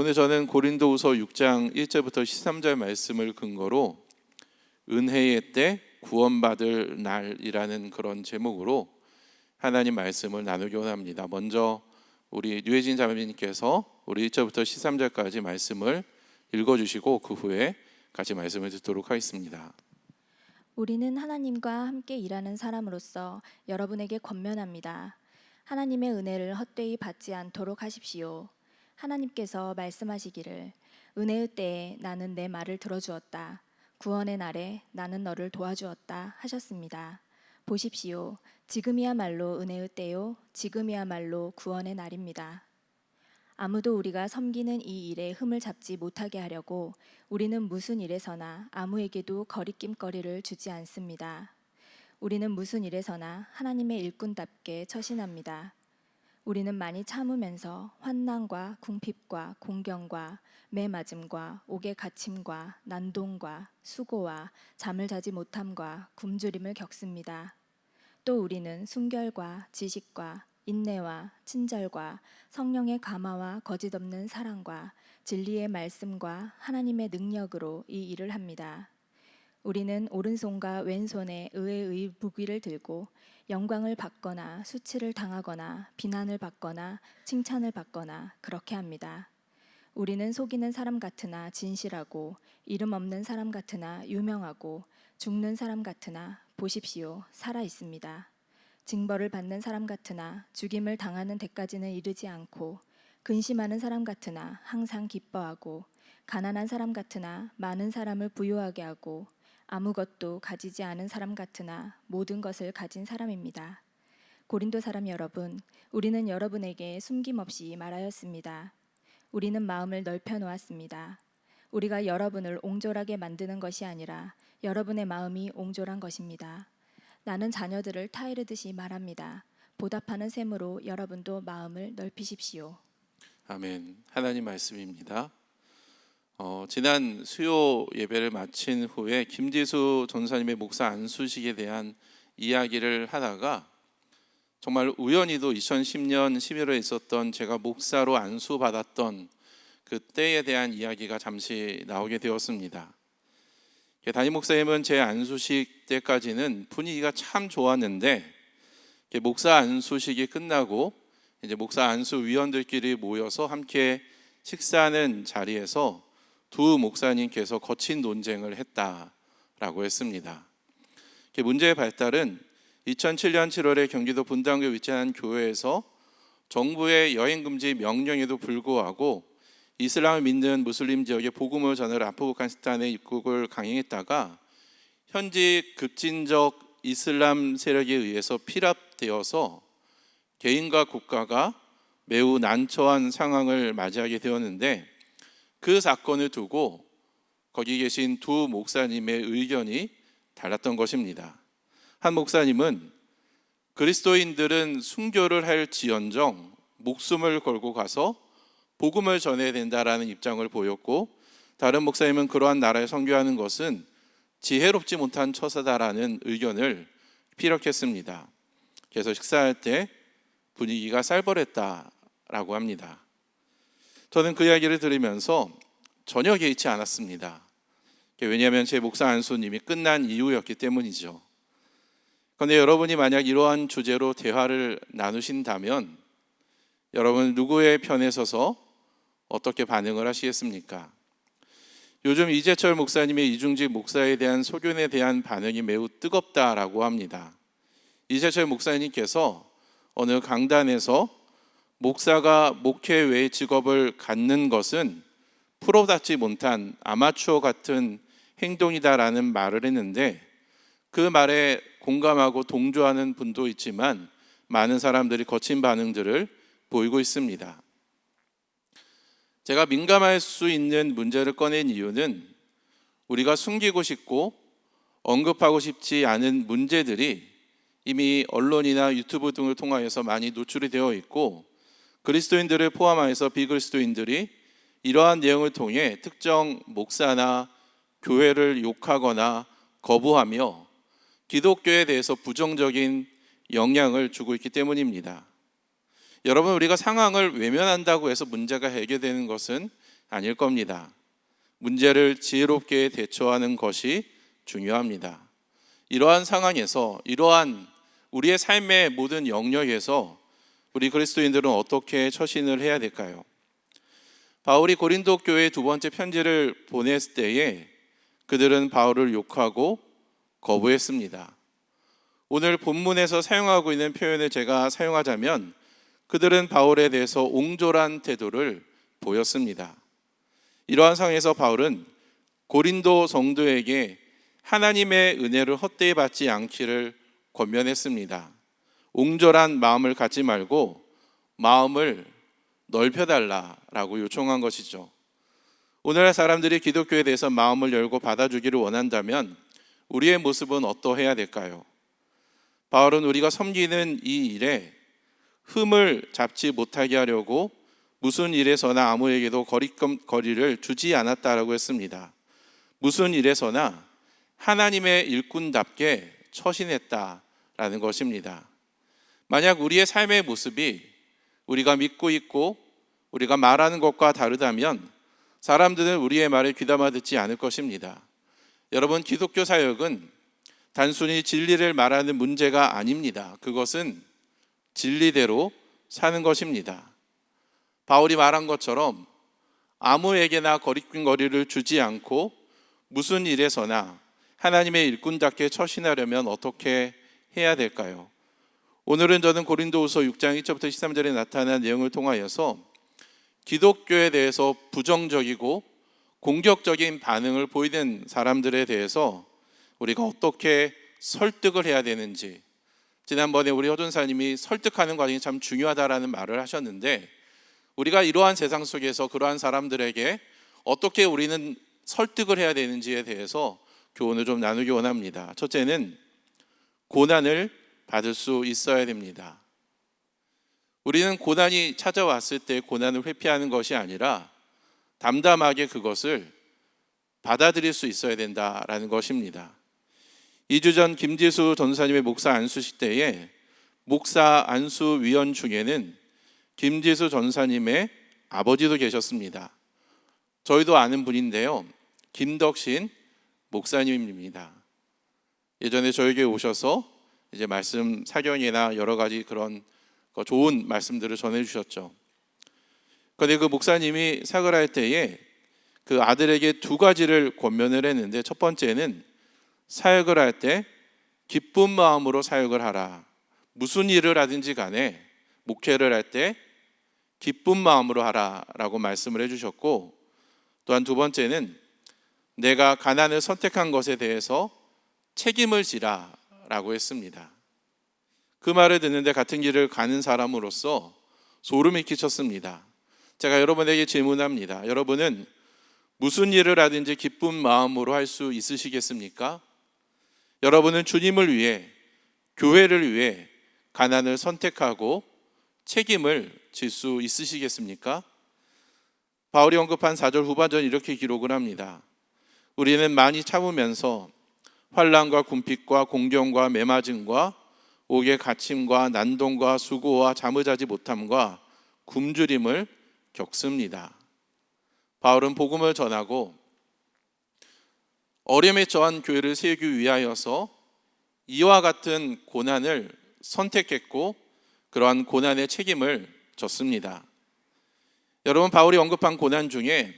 오늘 저는 고린도후서 6장 1절부터 13절 말씀을 근거로 은혜의 때 구원받을 날이라는 그런 제목으로 하나님 말씀을 나누기 원합니다. 먼저 우리 류혜진 자매님께서 우리 1절부터 13절까지 말씀을 읽어주시고 그 후에 같이 말씀을 듣도록 하겠습니다. 우리는 하나님과 함께 일하는 사람으로서 여러분에게 권면합니다. 하나님의 은혜를 헛되이 받지 않도록 하십시오. 하나님께서 말씀하시기를 은혜의 때에 나는 내 말을 들어주었다. 구원의 날에 나는 너를 도와주었다 하셨습니다. 보십시오. 지금이야말로 은혜의 때요. 지금이야말로 구원의 날입니다. 아무도 우리가 섬기는 이 일에 흠을 잡지 못하게 하려고 우리는 무슨 일에서나 아무에게도 거리낌거리를 주지 않습니다. 우리는 무슨 일에서나 하나님의 일꾼답게 처신합니다. 우리는 많이 참으면서 환난과 궁핍과 공경과 매맞음과 옥의 갇힘과 난동과 수고와 잠을 자지 못함과 굶주림을 겪습니다. 또 우리는 순결과 지식과 인내와 친절과 성령의 감화와 거짓 없는 사랑과 진리의 말씀과 하나님의 능력으로 이 일을 합니다. 우리는 오른손과 왼손에 의의 무기를 들고 영광을 받거나 수치를 당하거나 비난을 받거나 칭찬을 받거나 그렇게 합니다. 우리는 속이는 사람 같으나 진실하고 이름 없는 사람 같으나 유명하고 죽는 사람 같으나 보십시오 살아 있습니다. 징벌을 받는 사람 같으나 죽임을 당하는 데까지는 이르지 않고 근심하는 사람 같으나 항상 기뻐하고 가난한 사람 같으나 많은 사람을 부유하게 하고 아무것도 가지지 않은 사람 같으나 모든 것을 가진 사람입니다. 고린도 사람 여러분, 우리는 여러분에게 숨김없이 말하였습니다. 우리는 마음을 넓혀 놓았습니다. 우리가 여러분을 옹졸하게 만드는 것이 아니라 여러분의 마음이 옹졸한 것입니다. 나는 자녀들을 타이르듯이 말합니다. 보답하는 셈으로 여러분도 마음을 넓히십시오. 아멘. 하나님 말씀입니다. 어, 지난 수요 예배를 마친 후에 김지수 전사님의 목사 안수식에 대한 이야기를 하다가 정말 우연히도 2010년 11월에 있었던 제가 목사로 안수 받았던 그 때에 대한 이야기가 잠시 나오게 되었습니다. 담임 목사님은 제 안수식 때까지는 분위기가 참 좋았는데 목사 안수식이 끝나고 이제 목사 안수 위원들끼리 모여서 함께 식사하는 자리에서 두 목사님께서 거친 논쟁을 했다라고 했습니다. 문제의 발달은 2007년 7월에 경기도 분당구에 위치한 교회에서 정부의 여행 금지 명령에도 불구하고 이슬람을 믿는 무슬림 지역에 복음을 전하러 아프가니스탄에 입국을 강행했다가 현지 급진적 이슬람 세력에 의해서 피랍되어서 개인과 국가가 매우 난처한 상황을 맞이하게 되었는데 그 사건을 두고 거기 계신 두 목사님의 의견이 달랐던 것입니다. 한 목사님은 그리스도인들은 순교를 할지언정 목숨을 걸고 가서 복음을 전해야 된다라는 입장을 보였고 다른 목사님은 그러한 나라에 선교하는 것은 지혜롭지 못한 처사다라는 의견을 피력했습니다. 그래서 식사할 때 분위기가 쌀벌했다라고 합니다. 저는 그 이야기를 들으면서 전혀 개의치 않았습니다. 왜냐하면 제 목사 안수님이 끝난 이후였기 때문이죠. 그런데 여러분이 만약 이러한 주제로 대화를 나누신다면 여러분 누구의 편에 서서 어떻게 반응을 하시겠습니까? 요즘 이재철 목사님의 이중직 목사에 대한 소견에 대한 반응이 매우 뜨겁다라고 합니다. 이재철 목사님께서 어느 강단에서 목사가 목회 외 직업을 갖는 것은 프로답지 못한 아마추어 같은 행동이다라는 말을 했는데 그 말에 공감하고 동조하는 분도 있지만 많은 사람들이 거친 반응들을 보이고 있습니다. 제가 민감할 수 있는 문제를 꺼낸 이유는 우리가 숨기고 싶고 언급하고 싶지 않은 문제들이 이미 언론이나 유튜브 등을 통하여서 많이 노출이 되어 있고 그리스도인들을 포함하여서 비그리스도인들이 이러한 내용을 통해 특정 목사나 교회를 욕하거나 거부하며 기독교에 대해서 부정적인 영향을 주고 있기 때문입니다. 여러분 우리가 상황을 외면한다고 해서 문제가 해결되는 것은 아닐 겁니다. 문제를 지혜롭게 대처하는 것이 중요합니다. 이러한 상황에서 이러한 우리의 삶의 모든 영역에서 우리 그리스도인들은 어떻게 처신을 해야 될까요? 바울이 고린도 교회에 두 번째 편지를 보냈을 때에 그들은 바울을 욕하고 거부했습니다. 오늘 본문에서 사용하고 있는 표현을 제가 사용하자면 그들은 바울에 대해서 옹졸한 태도를 보였습니다. 이러한 상황에서 바울은 고린도 성도에게 하나님의 은혜를 헛되이 받지 않기를 권면했습니다. 옹졸한 마음을 갖지 말고 마음을 넓혀달라라고 요청한 것이죠. 오늘날 사람들이 기독교에 대해서 마음을 열고 받아주기를 원한다면 우리의 모습은 어떠해야 될까요? 바울은 우리가 섬기는 이 일에 흠을 잡지 못하게 하려고 무슨 일에서나 아무에게도 거리를 주지 않았다라고 했습니다. 무슨 일에서나 하나님의 일꾼답게 처신했다라는 것입니다. 만약 우리의 삶의 모습이 우리가 믿고 있고 우리가 말하는 것과 다르다면 사람들은 우리의 말을 귀담아 듣지 않을 것입니다. 여러분 기독교 사역은 단순히 진리를 말하는 문제가 아닙니다. 그것은 진리대로 사는 것입니다. 바울이 말한 것처럼 아무에게나 거리낌거리를 주지 않고 무슨 일에서나 하나님의 일꾼답게 처신하려면 어떻게 해야 될까요? 오늘은 저는 고린도후서 6장 1절부터 13절에 나타난 내용을 통하여서 기독교에 대해서 부정적이고 공격적인 반응을 보이는 사람들에 대해서 우리가 어떻게 설득을 해야 되는지 지난번에 우리 허준사님이 설득하는 과정이 참 중요하다라는 말을 하셨는데 우리가 이러한 세상 속에서 그러한 사람들에게 어떻게 우리는 설득을 해야 되는지에 대해서 교훈을 좀 나누기 원합니다. 첫째는 고난을 받을 수 있어야 됩니다. 우리는 고난이 찾아왔을 때 고난을 회피하는 것이 아니라 담담하게 그것을 받아들일 수 있어야 된다라는 것입니다. 2주 전 김지수 전사님의 목사 안수식 때에 목사 안수 위원 중에는 김지수 전사님의 아버지도 계셨습니다. 저희도 아는 분인데요. 김덕신 목사님입니다. 예전에 저에게 오셔서 이제 말씀 사경이나 여러 가지 그런 좋은 말씀들을 전해 주셨죠. 그런데 그 목사님이 사역을 할 때에 그 아들에게 두 가지를 권면을 했는데 첫 번째는 사역을 할 때 기쁜 마음으로 사역을 하라. 무슨 일을 하든지 간에 목회를 할 때 기쁜 마음으로 하라라고 말씀을 해주셨고 또한 두 번째는 내가 가난을 선택한 것에 대해서 책임을 지라 라고 했습니다. 그 말을 듣는데 같은 길을 가는 사람으로서 소름이 끼쳤습니다. 제가 여러분에게 질문합니다. 여러분은 무슨 일을 하든지 기쁜 마음으로 할 수 있으시겠습니까? 여러분은 주님을 위해 교회를 위해 가난을 선택하고 책임을 질 수 있으시겠습니까? 바울이 언급한 4절 후반전 이렇게 기록을 합니다. 우리는 많이 참으면서 환란과 궁핍과 공경과 매맞음과 옥의 갇힘과 난동과 수고와 잠을 자지 못함과 굶주림을 겪습니다. 바울은 복음을 전하고 어려움에 처한 교회를 세우기 위하여서 이와 같은 고난을 선택했고 그러한 고난의 책임을 졌습니다. 여러분 바울이 언급한 고난 중에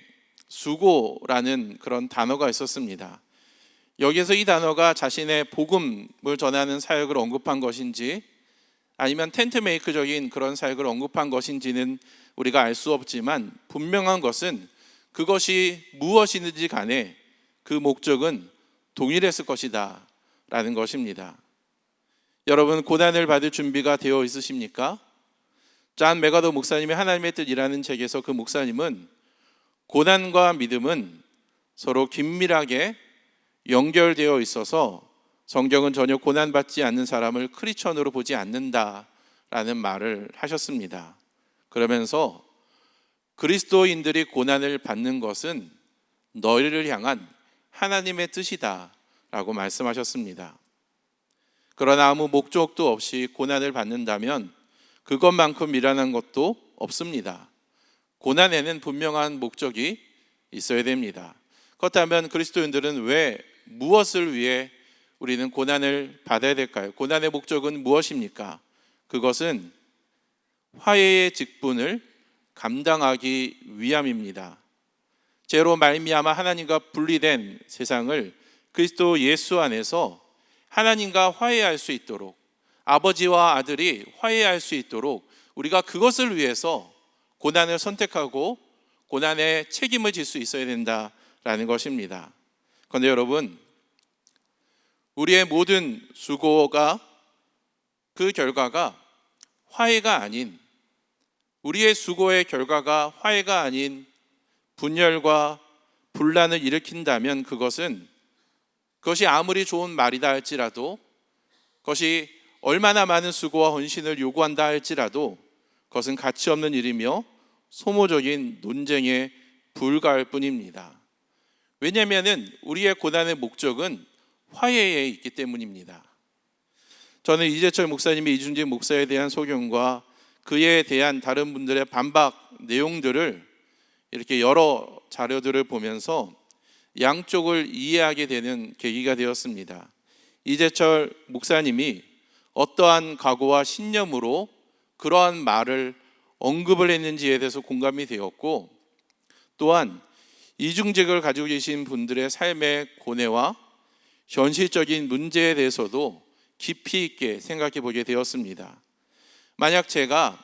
수고라는 그런 단어가 있었습니다. 여기서 이 단어가 자신의 복음을 전하는 사역을 언급한 것인지 아니면 텐트 메이크적인 그런 사역을 언급한 것인지는 우리가 알 수 없지만 분명한 것은 그것이 무엇이든지 간에 그 목적은 동일했을 것이다 라는 것입니다. 여러분 고난을 받을 준비가 되어 있으십니까? 짠 메가더 목사님의 하나님의 뜻이라는 책에서 그 목사님은 고난과 믿음은 서로 긴밀하게 연결되어 있어서 성경은 전혀 고난받지 않는 사람을 크리스천으로 보지 않는다라는 말을 하셨습니다. 그러면서 그리스도인들이 고난을 받는 것은 너희를 향한 하나님의 뜻이다 라고 말씀하셨습니다. 그러나 아무 목적도 없이 고난을 받는다면 그것만큼 미련한 것도 없습니다. 고난에는 분명한 목적이 있어야 됩니다. 그렇다면 그리스도인들은 왜 무엇을 위해 우리는 고난을 받아야 될까요? 고난의 목적은 무엇입니까? 그것은 화해의 직분을 감당하기 위함입니다. 죄로 말미암아 하나님과 분리된 세상을 그리스도 예수 안에서 하나님과 화해할 수 있도록 아버지와 아들이 화해할 수 있도록 우리가 그것을 위해서 고난을 선택하고 고난의 책임을 질 수 있어야 된다라는 것입니다. 그런데 여러분, 우리의 모든 수고가 그 결과가 화해가 아닌 우리의 수고의 결과가 화해가 아닌 분열과 분란을 일으킨다면 그것은 그것이 아무리 좋은 말이다 할지라도 그것이 얼마나 많은 수고와 헌신을 요구한다 할지라도 그것은 가치 없는 일이며 소모적인 논쟁에 불과할 뿐입니다. 왜냐하면 우리의 고난의 목적은 화해에 있기 때문입니다. 저는 이재철 목사님의 이준진 목사에 대한 소견과 그에 대한 다른 분들의 반박 내용들을 이렇게 여러 자료들을 보면서 양쪽을 이해하게 되는 계기가 되었습니다. 이재철 목사님이 어떠한 각오와 신념으로 그러한 말을 언급을 했는지에 대해서 공감이 되었고 또한 이중직을 가지고 계신 분들의 삶의 고뇌와 현실적인 문제에 대해서도 깊이 있게 생각해 보게 되었습니다. 만약 제가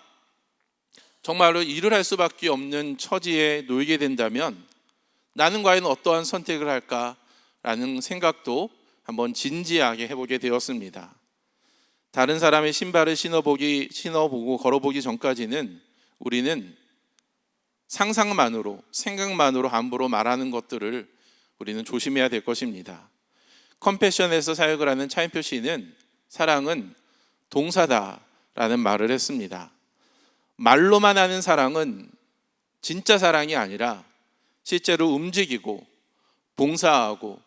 정말로 일을 할 수밖에 없는 처지에 놓이게 된다면 나는 과연 어떠한 선택을 할까라는 생각도 한번 진지하게 해보게 되었습니다. 다른 사람의 신발을 신어보기 신어보고 걸어보기 전까지는 우리는 상상만으로 생각만으로 함부로 말하는 것들을 우리는 조심해야 될 것입니다. 컴패션에서 사역을 하는 차인표 씨는 사랑은 동사다라는 말을 했습니다. 말로만 하는 사랑은 진짜 사랑이 아니라 실제로 움직이고 봉사하고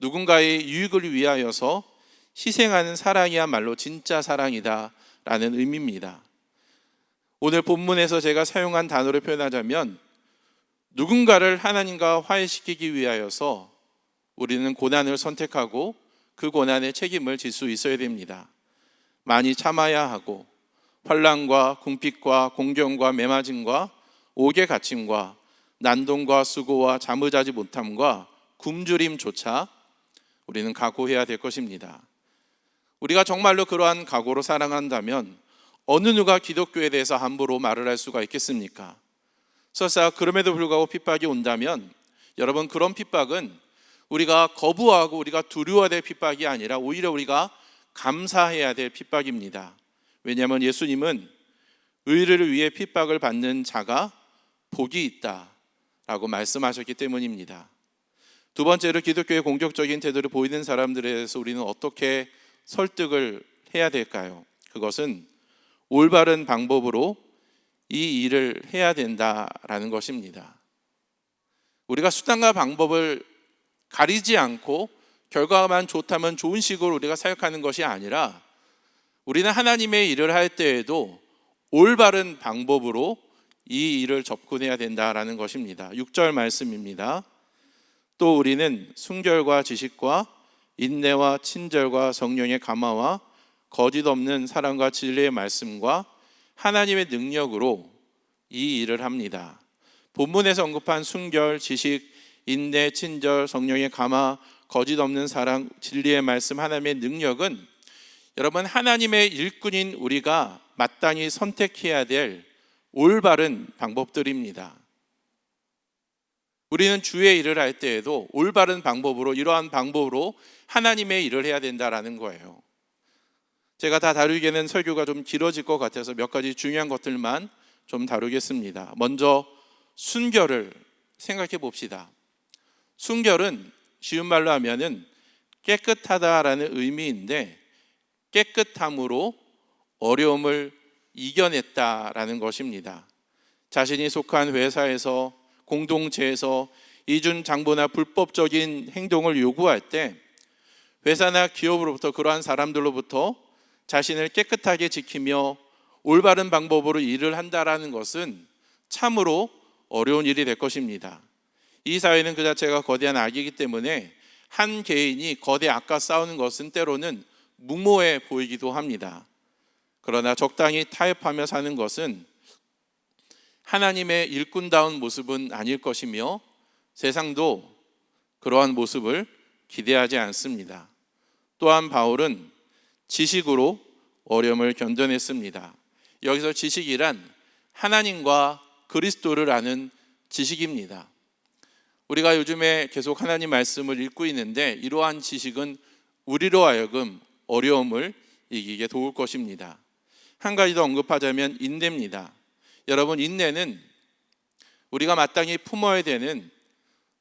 누군가의 유익을 위하여서 희생하는 사랑이야말로 진짜 사랑이다라는 의미입니다. 오늘 본문에서 제가 사용한 단어를 표현하자면 누군가를 하나님과 화해시키기 위하여서 우리는 고난을 선택하고 그 고난의 책임을 질 수 있어야 됩니다. 많이 참아야 하고 환란과 궁핍과 공경과 매맞음과 옥의 갇힘과 난동과 수고와 잠을 자지 못함과 굶주림조차 우리는 각오해야 될 것입니다. 우리가 정말로 그러한 각오로 사랑한다면 어느 누가 기독교에 대해서 함부로 말을 할 수가 있겠습니까? 설사 그럼에도 불구하고 핍박이 온다면 여러분 그런 핍박은 우리가 거부하고 우리가 두려워야 될 핍박이 아니라 오히려 우리가 감사해야 될 핍박입니다. 왜냐하면 예수님은 의를 위해 핍박을 받는 자가 복이 있다라고 말씀하셨기 때문입니다. 두 번째로 기독교의 공격적인 태도를 보이는 사람들에 대해서 우리는 어떻게 설득을 해야 될까요? 그것은 올바른 방법으로 이 일을 해야 된다라는 것입니다. 우리가 수단과 방법을 가리지 않고 결과만 좋다면 좋은 식으로 우리가 사역하는 것이 아니라 우리는 하나님의 일을 할 때에도 올바른 방법으로 이 일을 접근해야 된다라는 것입니다. 6절 말씀입니다. 또 우리는 순결과 지식과 인내와 친절과 성령의 감화와 거짓 없는 사랑과 진리의 말씀과 하나님의 능력으로 이 일을 합니다. 본문에서 언급한 순결, 지식, 인내, 친절, 성령의 감화, 거짓 없는 사랑, 진리의 말씀, 하나님의 능력은 여러분 하나님의 일꾼인 우리가 마땅히 선택해야 될 올바른 방법들입니다. 우리는 주의 일을 할 때에도 올바른 방법으로 이러한 방법으로 하나님의 일을 해야 된다라는 거예요. 제가 다 다루기에는 설교가 좀 길어질 것 같아서 몇 가지 중요한 것들만 좀 다루겠습니다. 먼저 순결을 생각해 봅시다. 순결은 쉬운 말로 하면은 깨끗하다라는 의미인데 깨끗함으로 어려움을 이겨냈다라는 것입니다. 자신이 속한 회사에서 공동체에서 이준 장부나 불법적인 행동을 요구할 때 회사나 기업으로부터 그러한 사람들로부터 자신을 깨끗하게 지키며 올바른 방법으로 일을 한다라는 것은 참으로 어려운 일이 될 것입니다. 이 사회는 그 자체가 거대한 악이기 때문에 한 개인이 거대 악과 싸우는 것은 때로는 무모해 보이기도 합니다. 그러나 적당히 타협하며 사는 것은 하나님의 일꾼다운 모습은 아닐 것이며 세상도 그러한 모습을 기대하지 않습니다. 또한 바울은 지식으로 어려움을 견뎌냈습니다. 여기서 지식이란 하나님과 그리스도를 아는 지식입니다. 우리가 요즘에 계속 하나님 말씀을 읽고 있는데 이러한 지식은 우리로 하여금 어려움을 이기게 도울 것입니다. 한 가지 더 언급하자면 인내입니다. 여러분 인내는 우리가 마땅히 품어야 되는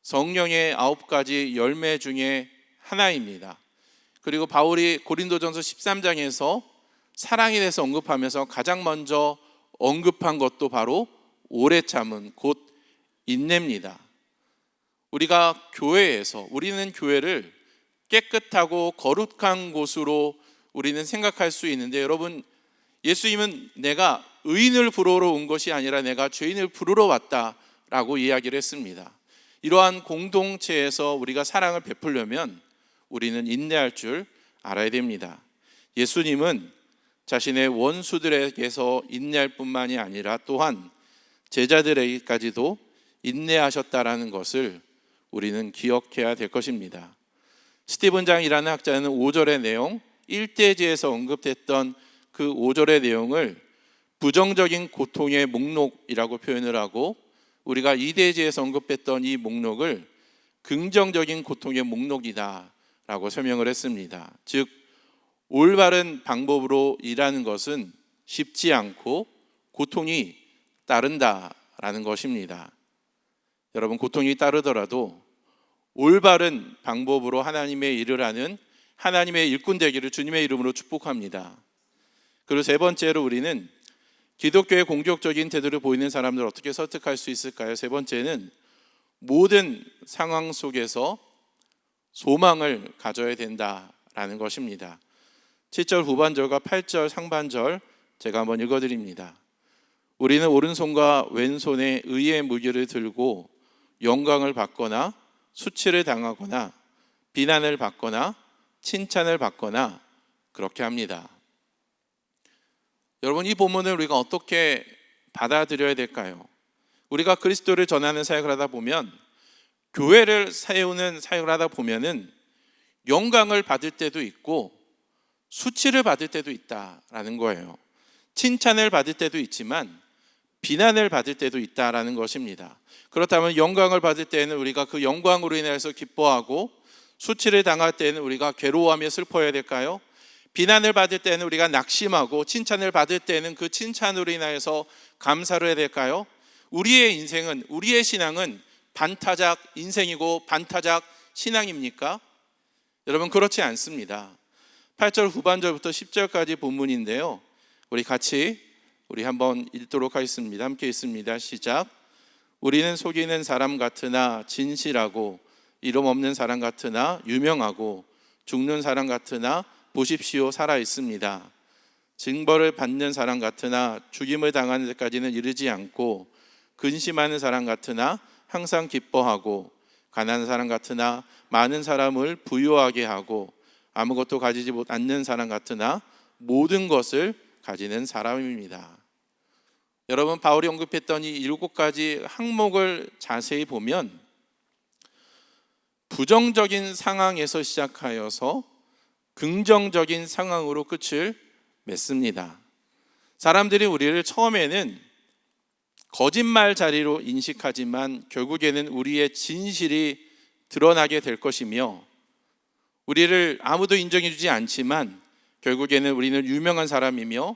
성령의 아홉 가지 열매 중에 하나입니다. 그리고 바울이 고린도전서 13장에서 사랑에 대해서 언급하면서 가장 먼저 언급한 것도 바로 오래 참은 곧 인내입니다. 우리가 교회에서 우리는 교회를 깨끗하고 거룩한 곳으로 우리는 생각할 수 있는데 여러분 예수님은 내가 의인을 부르러 온 것이 아니라 내가 죄인을 부르러 왔다라고 이야기를 했습니다. 이러한 공동체에서 우리가 사랑을 베풀려면 우리는 인내할 줄 알아야 됩니다. 예수님은 자신의 원수들에게서 인내할 뿐만이 아니라 또한 제자들에게까지도 인내하셨다라는 것을 우리는 기억해야 될 것입니다. 스티븐 장이라는 학자는 5절의 내용, 1대지에서 언급했던 그 5절의 내용을 부정적인 고통의 목록이라고 표현을 하고 우리가 2대지에서 언급했던 이 목록을 긍정적인 고통의 목록이다라고 설명을 했습니다. 즉 올바른 방법으로 일하는 것은 쉽지 않고 고통이 따른다라는 것입니다. 여러분 고통이 따르더라도 올바른 방법으로 하나님의 일을 하는 하나님의 일꾼 되기를 주님의 이름으로 축복합니다. 그리고 세 번째로 우리는 기독교의 공격적인 태도를 보이는 사람들 을 어떻게 설득할 수 있을까요? 세 번째는 모든 상황 속에서 소망을 가져야 된다라는 것입니다. 7절 후반절과 8절 상반절 제가 한번 읽어 드립니다. 우리는 오른손과 왼손에 의의 무기를 들고 영광을 받거나 수치를 당하거나 비난을 받거나 칭찬을 받거나 그렇게 합니다. 여러분 이 본문을 우리가 어떻게 받아들여야 될까요? 우리가 그리스도를 전하는 사역을 하다 보면 교회를 세우는 사역을 하다 보면은 영광을 받을 때도 있고 수치를 받을 때도 있다라는 거예요. 칭찬을 받을 때도 있지만 비난을 받을 때도 있다라는 것입니다. 그렇다면 영광을 받을 때는 우리가 그 영광으로 인해서 기뻐하고 수치를 당할 때는 우리가 괴로워하며 슬퍼해야 될까요? 비난을 받을 때는 우리가 낙심하고 칭찬을 받을 때는 그 칭찬으로 인하여서 감사를 해야 될까요? 우리의 인생은 우리의 신앙은 반타작 인생이고 반타작 신앙입니까? 여러분 그렇지 않습니다. 8절 후반절부터 10절까지 본문인데요. 우리 같이 우리 한번 읽도록 하겠습니다. 함께 있습니다. 시작. 우리는 속이는 사람 같으나 진실하고 이름 없는 사람 같으나 유명하고 죽는 사람 같으나 보십시오 살아 있습니다. 징벌을 받는 사람 같으나 죽임을 당하는 데까지는 이르지 않고 근심하는 사람 같으나 항상 기뻐하고 가난한 사람 같으나 많은 사람을 부유하게 하고 아무것도 가지지 못 않는 사람 같으나 모든 것을 가지는 사람입니다. 여러분 바울이 언급했던 이 일곱 가지 항목을 자세히 보면 부정적인 상황에서 시작하여서 긍정적인 상황으로 끝을 맺습니다. 사람들이 우리를 처음에는 거짓말 자리로 인식하지만 결국에는 우리의 진실이 드러나게 될 것이며 우리를 아무도 인정해 주지 않지만 결국에는 우리는 유명한 사람이며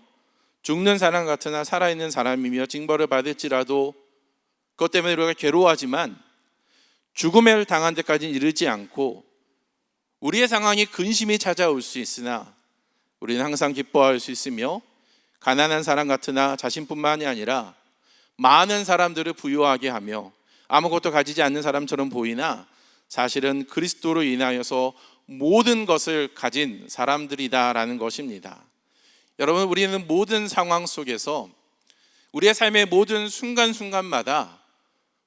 죽는 사람 같으나 살아있는 사람이며 징벌을 받을지라도 그것 때문에 우리가 괴로워하지만 죽음을 당한 데까지 이르지 않고 우리의 상황이 근심이 찾아올 수 있으나 우리는 항상 기뻐할 수 있으며 가난한 사람 같으나 자신뿐만이 아니라 많은 사람들을 부유하게 하며 아무것도 가지지 않는 사람처럼 보이나 사실은 그리스도로 인하여서 모든 것을 가진 사람들이다라는 것입니다. 여러분, 우리는 모든 상황 속에서 우리의 삶의 모든 순간순간마다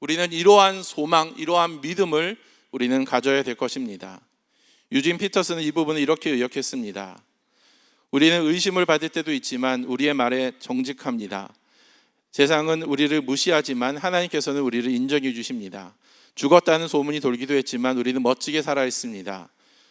우리는 이러한 소망, 이러한 믿음을 우리는 가져야 될 것입니다. 유진 피터스는 이 부분을 이렇게 의역했습니다. 우리는 의심을 받을 때도 있지만 우리의 말에 정직합니다. 세상은 우리를 무시하지만 하나님께서는 우리를 인정해 주십니다. 죽었다는 소문이 돌기도 했지만 우리는 멋지게 살아 있습니다.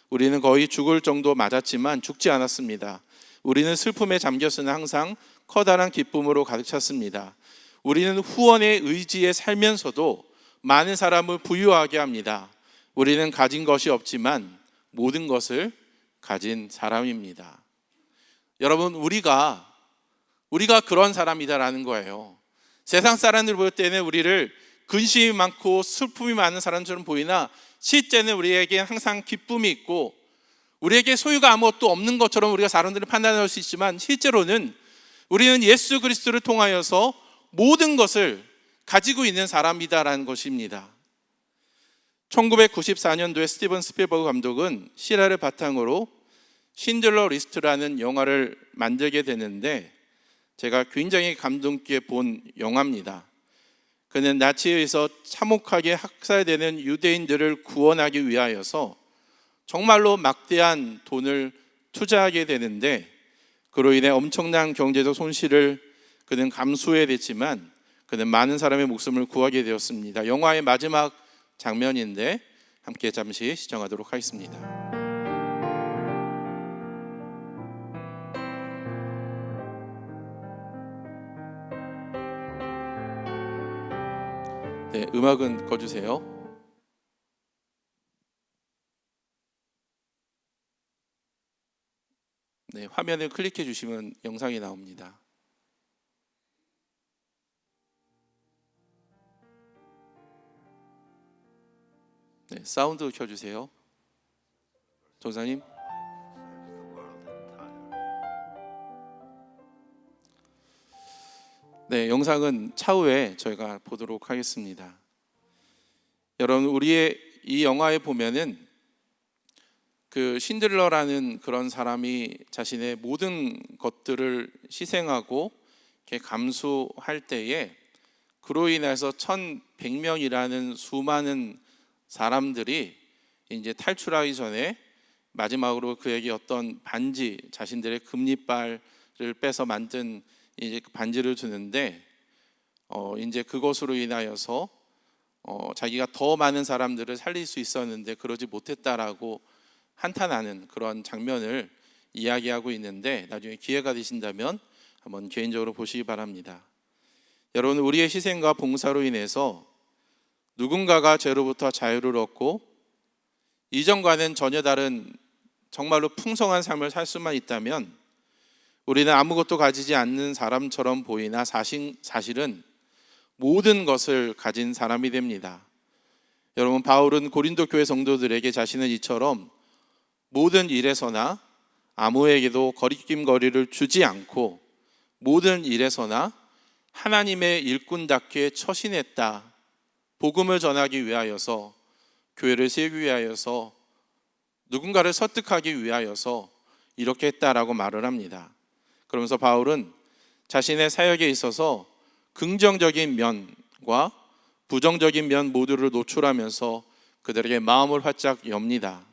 우리는 거의 죽을 정도 맞았지만 죽지 않았습니다. 우리는 슬픔에 잠겼으나 항상 커다란 기쁨으로 가득 찼습니다. 우리는 후원의 의지에 살면서도 많은 사람을 부유하게 합니다. 우리는 가진 것이 없지만 모든 것을 가진 사람입니다. 여러분, 우리가 우리가 그런 사람이다라는 거예요. 세상 사람들 볼 때는 우리를 근심이 많고 슬픔이 많은 사람처럼 보이나 실제는 우리에게 항상 기쁨이 있고 우리에게 소유가 아무것도 없는 것처럼 우리가 사람들을 판단할 수 있지만 실제로는 우리는 예수 그리스도를 통하여서 모든 것을 가지고 있는 사람이다라는 것입니다. 1994년도에 스티븐 스필버그 감독은 실화를 바탕으로 신들러 리스트라는 영화를 만들게 되는데 제가 굉장히 감동 깊게 본 영화입니다. 그는 나치에 의해서 참혹하게 학살되는 유대인들을 구원하기 위하여서 정말로 막대한 돈을 투자하게 되는데 그로 인해 엄청난 경제적 손실을 그는 감수해야 됐지만 그는 많은 사람의 목숨을 구하게 되었습니다. 영화의 마지막 장면인데 함께 잠시 시청하도록 하겠습니다. 네, 음악은 꺼주세요. 네, 화면을 클릭해 주시면 영상이 나옵니다. 네, 사운드 켜주세요. 전사님. 네, 영상은 차후에 저희가 보도록 하겠습니다. 여러분, 우리의 이 영화에 보면은 그 신들러라는 그런 사람이 자신의 모든 것들을 희생하고 감수할 때에 그로 인해서 1100명이라는 수많은 사람들이 이제 탈출하기 전에 마지막으로 그에게 어떤 반지 자신들의 금리발을 빼서 만든 이제 그 반지를 주는데 어 이제 그것으로 인하여서 어 자기가 더 많은 사람들을 살릴 수 있었는데 그러지 못했다라고 한탄하는 그런 장면을 이야기하고 있는데 나중에 기회가 되신다면 한번 개인적으로 보시기 바랍니다. 여러분 우리의 희생과 봉사로 인해서 누군가가 죄로부터 자유를 얻고 이전과는 전혀 다른 정말로 풍성한 삶을 살 수만 있다면 우리는 아무것도 가지지 않는 사람처럼 보이나 사실, 사실은 모든 것을 가진 사람이 됩니다. 여러분 바울은 고린도 교회 성도들에게 자신은 이처럼 모든 일에서나 아무에게도 거리낌 거리를 주지 않고 모든 일에서나 하나님의 일꾼답게 처신했다. 복음을 전하기 위하여서 교회를 세우기 위하여서 누군가를 설득하기 위하여서 이렇게 했다라고 말을 합니다. 그러면서 바울은 자신의 사역에 있어서 긍정적인 면과 부정적인 면 모두를 노출하면서 그들에게 마음을 활짝 엽니다.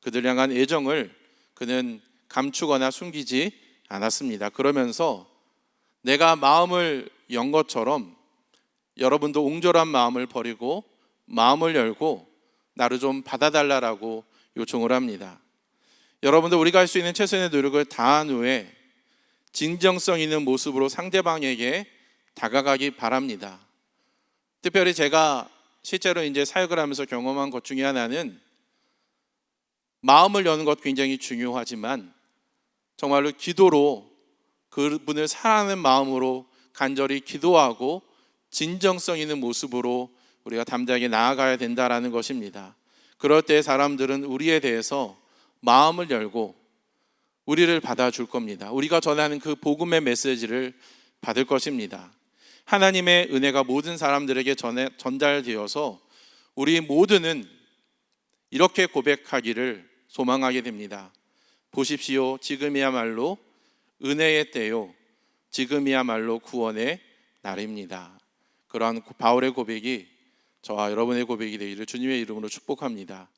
그들 향한 애정을 그는 감추거나 숨기지 않았습니다. 그러면서 내가 마음을 연 것처럼 여러분도 옹졸한 마음을 버리고 마음을 열고 나를 좀 받아달라라고 요청을 합니다. 여러분도 우리가 할 수 있는 최선의 노력을 다한 후에 진정성 있는 모습으로 상대방에게 다가가기 바랍니다. 특별히 제가 실제로 이제 사역을 하면서 경험한 것 중에 하나는 마음을 여는 것 굉장히 중요하지만 정말로 기도로 그분을 사랑하는 마음으로 간절히 기도하고 진정성 있는 모습으로 우리가 담대하게 나아가야 된다라는 것입니다. 그럴 때 사람들은 우리에 대해서 마음을 열고 우리를 받아줄 겁니다. 우리가 전하는 그 복음의 메시지를 받을 것입니다. 하나님의 은혜가 모든 사람들에게 전해, 전달되어서 우리 모두는 이렇게 고백하기를 소망하게 됩니다. 보십시오. 지금이야말로 은혜의 때요. 지금이야말로 구원의 날입니다. 그러한 바울의 고백이 저와 여러분의 고백이 되기를 주님의 이름으로 축복합니다.